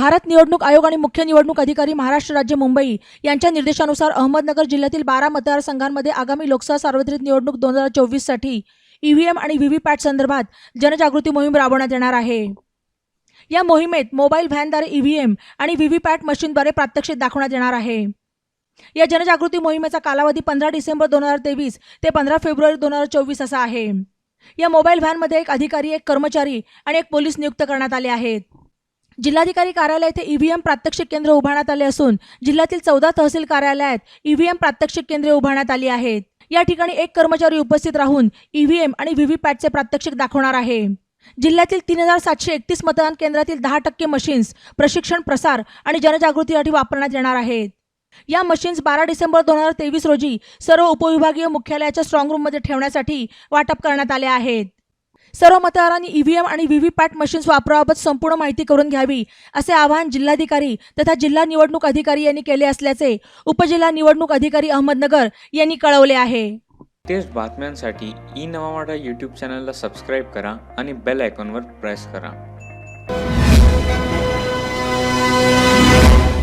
भारत निवडणूक आयोग आणि मुख्य निवडणूक अधिकारी महाराष्ट्र राज्य मुंबई यांच्या निर्देशानुसार अहमदनगर जिल्ह्यातील बारा मतदारसंघांमध्ये आगामी लोकसभा सार्वत्रिक निवडणूक दोन हजार चोवीससाठी ईव्हीएम आणि व्हीव्हीपॅट संदर्भात जनजागृती मोहीम राबवण्यात येणार आहे. या मोहिमेत मोबाईल व्हॅनद्वारे ईव्हीएम आणि व्हीव्हीपॅट मशीनद्वारे प्रात्यक्षिक दाखवण्यात येणार आहे. या जनजागृती मोहिमेचा कालावधी पंधरा डिसेंबर दोन हजार तेवीस ते पंधरा फेब्रुवारी दोन हजार चोवीस असा आहे. या मोबाईल व्हॅनमध्ये एक अधिकारी एक कर्मचारी आणि एक पोलीस नियुक्त करण्यात आले आहेत. जिल्हाधिकारी कार्यालय येथे ईव्हीएम प्रात्यक्षिक केंद्र उभारण्यात आले असून जिल्ह्यातील चौदा तहसील कार्यालयात ईव्हीएम प्रात्यक्षिक केंद्रे उभारण्यात आली आहेत. या ठिकाणी एक कर्मचारी उपस्थित राहून ईव्हीएम आणि व्हीव्हीपॅटचे प्रात्यक्षिक दाखवणार आहे. जिल्ह्यातील तीन हजार सातशे एकतीस मतदान केंद्रातील दहा टक्के मशीन्स प्रशिक्षण प्रसार आणि जनजागृतीसाठी वापरण्यात येणार आहेत. या मशीन्स बारा डिसेंबर दोन हजार तेवीस रोजी सर्व उपविभागीय मुख्यालयाच्या स्ट्रॉंग रूममध्ये ठेवण्यासाठी वाटप करण्यात आले आहेत. सर्व मतदारांनी ईव्हीएम आणि व्हीव्हीपॅट मशीन्स वापराबाबत संपूर्ण माहिती करून घ्यावी असे आवाहन जिल्हाधिकारी तथा जिल्हा निवडणूक अधिकारी यांनी केले असल्याचे उपजिल्हा निवडणूक अधिकारी अहमदनगर यांनी कळवले आहे. लेटेस्ट बातम्यांसाठी ई नवा यूट्यूब चॅनलला सबस्क्राईब करा आणि बेल आयकॉनवर प्रेस करा.